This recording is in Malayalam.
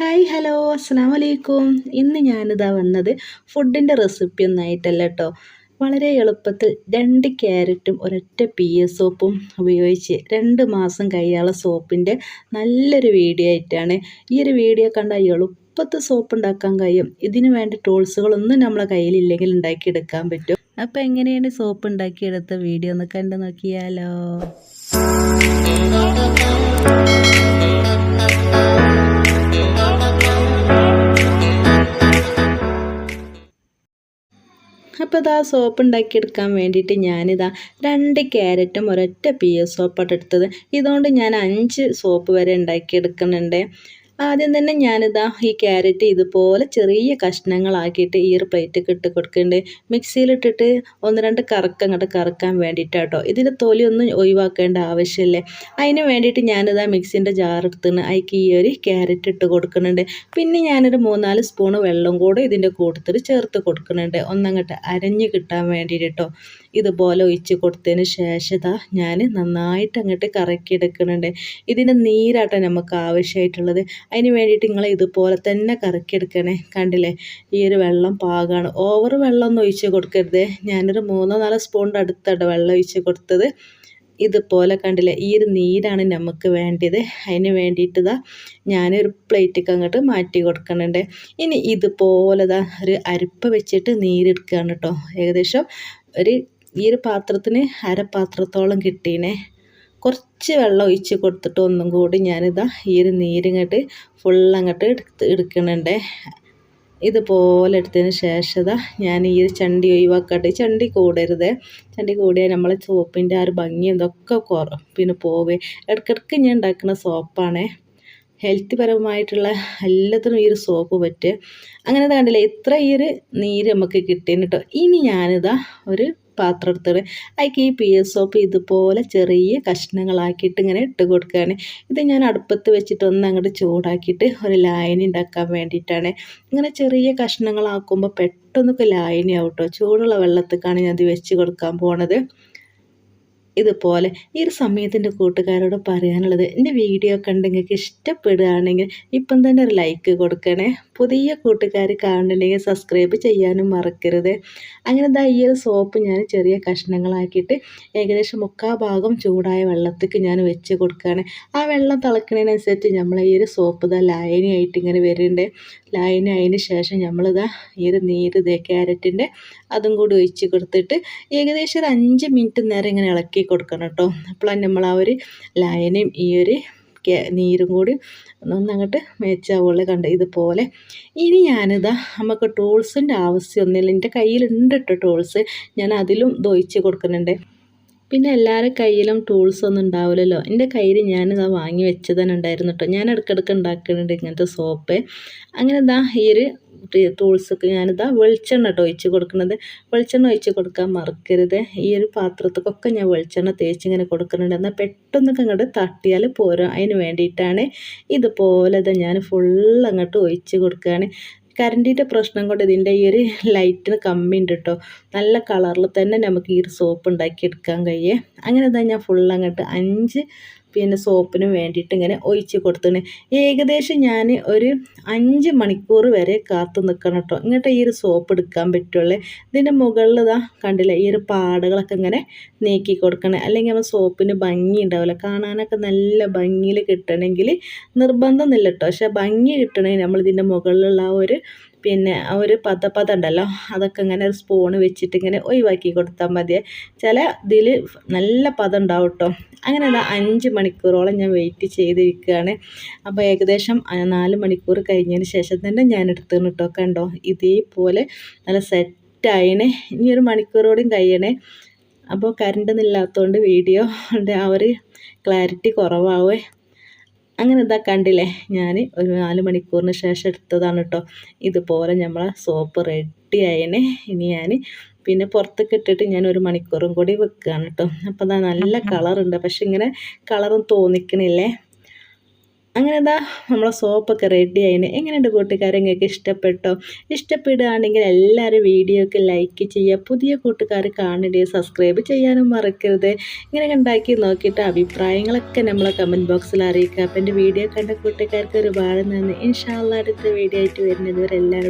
ഹായ് ഹലോ അസ്സാം വലൈക്കും ഇന്ന് ഞാനിതാ വന്നത് ഫുഡിന്റെ റെസിപ്പി ഒന്നായിട്ടല്ല കേട്ടോ വളരെ എളുപ്പത്തിൽ രണ്ട് ക്യാരറ്റും ഒരൊറ്റ പി എസ് സോപ്പും ഉപയോഗിച്ച് രണ്ട് മാസം കഴിയാനുള്ള സോപ്പിന്റെ നല്ലൊരു വീഡിയോ ആയിട്ടാണ്. ഈ ഒരു വീഡിയോ കണ്ടാൽ എളുപ്പത്തിൽ സോപ്പ് ഉണ്ടാക്കാൻ കഴിയും. ഇതിന് വേണ്ട ടൂൾസുകളൊന്നും നമ്മളെ കയ്യിലില്ലെങ്കിൽ ഉണ്ടാക്കിയെടുക്കാൻ പറ്റും. അപ്പോൾ എങ്ങനെയാണ് സോപ്പ് ഉണ്ടാക്കിയെടുത്ത വീഡിയോ ഒന്ന് കണ്ടു നോക്കിയാലോ. അപ്പോൾ ഇതാ സോപ്പ് ഉണ്ടാക്കിയെടുക്കാൻ വേണ്ടിയിട്ട് ഞാനിതാ രണ്ട് ക്യാരറ്റും ഒരൊറ്റ പി എസ് സോപ്പാണ് എടുത്തത്. ഇതുകൊണ്ട് ഞാൻ അഞ്ച് സോപ്പ് വരെ ഉണ്ടാക്കിയെടുക്കുന്നുണ്ട് ആദ്യം തന്നെ ഞാനിതാ ഈ ക്യാരറ്റ് ഇതുപോലെ ചെറിയ കഷ്ണങ്ങളാക്കിയിട്ട് ഈ ഒരു പ്ലേറ്റൊക്കെ ഇട്ട് കൊടുക്കുന്നുണ്ട് മിക്സിയിലിട്ടിട്ട് ഒന്ന് രണ്ട് കറക്കം അങ്ങോട്ട് കറക്കാൻ വേണ്ടിയിട്ടാട്ടോ. ഇതിന്റെ തൊലിയൊന്നും ഒഴിവാക്കേണ്ട ആവശ്യമില്ലേ? അതിന് വേണ്ടിയിട്ട് ഞാനിതാ മിക്സിന്റെ ജാർ എടുത്തുനിന്ന് അതിക്ക് ഈ ഒരു ക്യാരറ്റ് ഇട്ട് കൊടുക്കുന്നുണ്ട് പിന്നെ ഞാനൊരു മൂന്നാൽ സ്പൂണ് വെള്ളം കൂടെ ഇതിന്റെ കൂട്ടത്തിൽ ചേർത്ത് കൊടുക്കുന്നുണ്ട് ഒന്നങ്ങോട്ട് അരഞ്ഞ് കിട്ടാൻ വേണ്ടിയിട്ട് കേട്ടോ ഇതുപോലെ ഒഴിച്ച് കൊടുത്തതിന് ശേഷം ഇതാ ഞാൻ നന്നായിട്ട് അങ്ങോട്ട് കറക്കി എടുക്കുന്നുണ്ട്. ഇതിന്റെ നീരാട്ടോ നമുക്ക് ആവശ്യമായിട്ടുള്ളത്. അതിന് വേണ്ടിയിട്ട് നിങ്ങൾ ഇതുപോലെ തന്നെ കറക്കിയെടുക്കണേ കണ്ടില്ലേ? ഈ ഒരു വെള്ളം പാകമാണ് ഓവർ വെള്ളം ഒന്നും ഒഴിച്ച് കൊടുക്കരുത്. ഞാനൊരു മൂന്നോ നാലോ സ്പൂണിന്റെ അടുത്താണ് വെള്ളം ഒഴിച്ച് കൊടുത്തത്. ഇതുപോലെ കണ്ടില്ലേ? ഈ ഒരു നീരാണ് നമുക്ക് വേണ്ടത്. അതിന് വേണ്ടിയിട്ട് ഇതാ ഞാനൊരു പ്ലേറ്റിക്ക് അങ്ങോട്ട് മാറ്റി കൊടുക്കുന്നുണ്ട്. ഇനി ഇതുപോലെ ഇതാ ഒരു അരിപ്പ വെച്ചിട്ട് നീരെടുക്കുകയാണ് കേട്ടോ. ഏകദേശം ഒരു ഈ ഒരു പാത്രത്തിന് അരപ്പാത്രത്തോളം കിട്ടീനെ. കുറച്ച് വെള്ളം ഒഴിച്ച് കൊടുത്തിട്ട് ഒന്നും കൂടി ഞാനിതാ ഈ ഒരു നീരിങ്ങോട്ട് അങ്ങോട്ട് എടുത്ത് എടുക്കണുണ്ട് ഇതുപോലെ എടുത്തതിന് ശേഷം ഞാൻ ഈ ഒരു ചണ്ടി ഒഴിവാക്കട്ടെ ചണ്ടി കൂടരുത്. ചണ്ടി കൂടിയാൽ നമ്മളെ സോപ്പിന്റെ ആ ഒരു ഭംഗി ഇതൊക്കെ കുറ പിന്നെ പോവേ. ഇടയ്ക്കിടയ്ക്ക് ഞാൻ ഉണ്ടാക്കുന്ന സോപ്പാണേ. ഹെൽത്ത് പരമായിട്ടുള്ള എല്ലാത്തിനും ഈ ഒരു സോപ്പ് പറ്റുക. അങ്ങനെ കണ്ടില്ലേ ഇത്ര ഈ ഒരു നീര് നമുക്ക് കിട്ടിയെന്ന് കേട്ടോ ഇനി ഞാനിതാ ഒരു പാത്രം എടുത്തിട്ട് അതിക്ക് ഈ പി എസ് സോപ്പ് ഇതുപോലെ ചെറിയ കഷ്ണങ്ങളാക്കിയിട്ട് ഇങ്ങനെ ഇട്ട് കൊടുക്കുകയാണ്. ഇത് ഞാൻ അടുപ്പത്ത് വെച്ചിട്ട് ഒന്ന് അങ്ങോട്ട് ചൂടാക്കിയിട്ട് ഒരു ലായനി ഉണ്ടാക്കാൻ വേണ്ടിയിട്ടാണ്. ഇങ്ങനെ ചെറിയ കഷ്ണങ്ങളാക്കുമ്പോൾ പെട്ടെന്നൊക്കെ ലായനി കേട്ടോ ചൂടുള്ള വെള്ളത്തേക്കാണ് ഞാൻ ഇത് വെച്ച് കൊടുക്കാൻ പോണത്. ഇതുപോലെ ഈ ഒരു സമയത്തിന്റെ കൂട്ടുകാരോട് പറയാനുള്ളത് എന്റെ വീഡിയോ കണ്ട് നിങ്ങൾക്ക് ഇഷ്ടപ്പെടുകയാണെങ്കിൽ ഇപ്പം തന്നെ ഒരു ലൈക്ക് കൊടുക്കണേ. പുതിയ കൂട്ടുകാർ കാണണമെങ്കിൽ സബ്സ്ക്രൈബ് ചെയ്യാനും മറക്കരുത്. അങ്ങനെ ദാ ഈ ഒരു സോപ്പ് ഞാൻ ചെറിയ കഷ്ണങ്ങളാക്കിയിട്ട് ഏകദേശം മുക്കാ ഭാഗം ചൂടായ വെള്ളത്തേക്ക് ഞാൻ വെച്ച് കൊടുക്കുകയാണ്. ആ വെള്ളം തിളക്കുന്നതിനനുസരിച്ച് നമ്മൾ ഈ ഒരു സോപ്പ് ഇതാ ലായനിയായിട്ട് ഇങ്ങനെ വരുന്നുണ്ട് ലായനി ശേഷം നമ്മളിതാ ഈ ഒരു നീര് ഇതേ ക്യാരറ്റിന്റെ അതും കൂടി ഒഴിച്ച് കൊടുത്തിട്ട് ഏകദേശം ഒരു അഞ്ച് മിനിറ്റ് നേരം ഇങ്ങനെ ഇളക്കി കൊടുക്കണം കേട്ടോ. അപ്പോഴാണ് നമ്മൾ ആ ഒരു ലായനയും ഈ ഒരു നീരും കൂടി ഒന്നങ്ങോട്ട് മേച്ചാവുള്ളൂ കണ്ട്? ഇതുപോലെ. ഇനി ഞാനിതാ നമുക്ക് ടൂൾസിന്റെ ആവശ്യമൊന്നുമില്ല എന്റെ കയ്യിലുണ്ട് കേട്ടോ ടൂൾസ് ഞാൻ അതിലും ദോയിച്ച് കൊടുക്കുന്നുണ്ട്. പിന്നെ എല്ലാവരുടെ കയ്യിലും ടൂൾസ് ഒന്നും ഉണ്ടാവില്ലല്ലോ. എന്റെ കയ്യിൽ ഞാനിതാ വാങ്ങി വെച്ച് തന്നെ ഉണ്ടായിരുന്നു കേട്ടോ. ഞാൻ ഇടയ്ക്കിടയ്ക്ക് ഉണ്ടാക്കുന്നുണ്ട് ഇങ്ങനത്തെ സോപ്പ് അങ്ങനെ ഇതാ ഈ ഒരു ടൂൾസൊക്കെ ഞാനിതാ വെളിച്ചെണ്ണ കേട്ടോ ഒഴിച്ച് കൊടുക്കുന്നത് വെളിച്ചെണ്ണ ഒഴിച്ച് കൊടുക്കാൻ മറക്കരുത്. ഈ ഒരു പാത്രത്തൊക്കെ ഞാൻ വെളിച്ചെണ്ണ തേച്ച് ഇങ്ങനെ കൊടുക്കുന്നുണ്ട് എന്നാൽ പെട്ടെന്നൊക്കെ അങ്ങോട്ട് തട്ടിയാൽ പോരും. അതിന് വേണ്ടിയിട്ടാണ് ഇതുപോലെ തന്നെ ഞാൻ ഫുൾ അങ്ങോട്ട് ഒഴിച്ച് കൊടുക്കുകയാണ് കറണ്ടിന്റെ പ്രശ്നം കൊണ്ട് ഇതിന്റെ ഈ ഒരു ലൈറ്റിന് കമ്മി ഉണ്ട് കേട്ടോ നല്ല കളറിൽ തന്നെ നമുക്ക് ഈ ഒരു സോപ്പ് ഉണ്ടാക്കി എടുക്കാൻ കഴിയേ. അങ്ങനെ തന്നെ ഞാൻ ഫുൾ അങ്ങോട്ട് അഞ്ച് പിന്നെ സോപ്പിന് വേണ്ടിയിട്ട് ഇങ്ങനെ ഒഴിച്ച് കൊടുത്തിന് ഏകദേശം ഞാൻ ഒരു അഞ്ച് മണിക്കൂർ വരെ കാത്തു നിൽക്കണം കേട്ടോ ഇങ്ങോട്ട് ഈ ഒരു സോപ്പ് എടുക്കാൻ പറ്റുള്ളൂ. ഇതിന്റെ മുകളിൽ ഇതാ കണ്ടില്ല ഈ ഒരു പാടുകളൊക്കെ ഇങ്ങനെ നീക്കി കൊടുക്കണേ. അല്ലെങ്കിൽ നമ്മൾ സോപ്പിന് ഭംഗി ഉണ്ടാവില്ല. കാണാനൊക്കെ നല്ല ഭംഗിയിൽ കിട്ടണമെങ്കിൽ നിർബന്ധമൊന്നുമില്ല കേട്ടോ പക്ഷേ ഭംഗി കിട്ടണമെങ്കിൽ നമ്മളിതിന്റെ മുകളിലുള്ള ആ ഒരു പിന്നെ ഒരു പത പത ഉണ്ടല്ലോ അതൊക്കെ ഇങ്ങനെ ഒരു സ്പൂണ് വെച്ചിട്ട് ഇങ്ങനെ ഒഴിവാക്കി കൊടുത്താൽ മതി ചില ഇതിൽ നല്ല പത ഉണ്ടാവും കേട്ടോ അങ്ങനെ അത് അഞ്ച് മണിക്കൂറോളം ഞാൻ വെയിറ്റ് ചെയ്തിരിക്കുകയാണ്. അപ്പോൾ ഏകദേശം നാല് മണിക്കൂർ കഴിഞ്ഞതിന് ശേഷം തന്നെ ഞാൻ എടുത്തു കേട്ടോ കണ്ടോ? ഇതേപോലെ നല്ല സെറ്റായിണേ ഇനി ഒരു മണിക്കൂറോടെയും കഴിയണേ. അപ്പോൾ കറണ്ട് ഇല്ലാത്തതുകൊണ്ട് വീഡിയോ ആ ഒരു ക്ലാരിറ്റി കുറവാവേ. അങ്ങനെ ഇതാ കണ്ടില്ലേ? ഞാൻ ഒരു നാല് മണിക്കൂറിന് ശേഷം എടുത്തതാണ് കേട്ടോ ഇതുപോലെ നമ്മളെ സോപ്പ് റെഡി ആയതിനെ ഇനി ഞാൻ പിന്നെ പുറത്തൊക്കെ ഇട്ടിട്ട് ഞാൻ ഒരു മണിക്കൂറും കൂടി വെക്കുകയാണ് കേട്ടോ അപ്പോൾ അതാ നല്ല കളറുണ്ട് പക്ഷെ ഇങ്ങനെ കളറും തോന്നിക്കണില്ലേ? അങ്ങനെ എന്താ നമ്മളെ സോപ്പൊക്കെ റെഡി ആയിന്. എങ്ങനെയുണ്ട് കൂട്ടുകാരെ നിങ്ങൾക്ക് ഇഷ്ടപ്പെട്ടോ? ഇഷ്ടപ്പെടുകയാണെങ്കിൽ എല്ലാവരും വീഡിയോക്ക് ലൈക്ക് ചെയ്യുക. പുതിയ കൂട്ടുകാർ കാണുകയും സബ്സ്ക്രൈബ് ചെയ്യാനും മറക്കരുത്. ഇങ്ങനെ ഉണ്ടാക്കി നോക്കിയിട്ട് അഭിപ്രായങ്ങളൊക്കെ നമ്മളെ കമന്റ് ബോക്സിൽ അറിയിക്കുക. അപ്പം എന്റെ വീഡിയോ കണ്ട കൂട്ടുകാർക്ക് ഒരുപാട് നന്ദി. ഇൻഷാല്ല അടുത്ത വീഡിയോ ആയിട്ട് വരുന്നത് വരെ എല്ലാവരും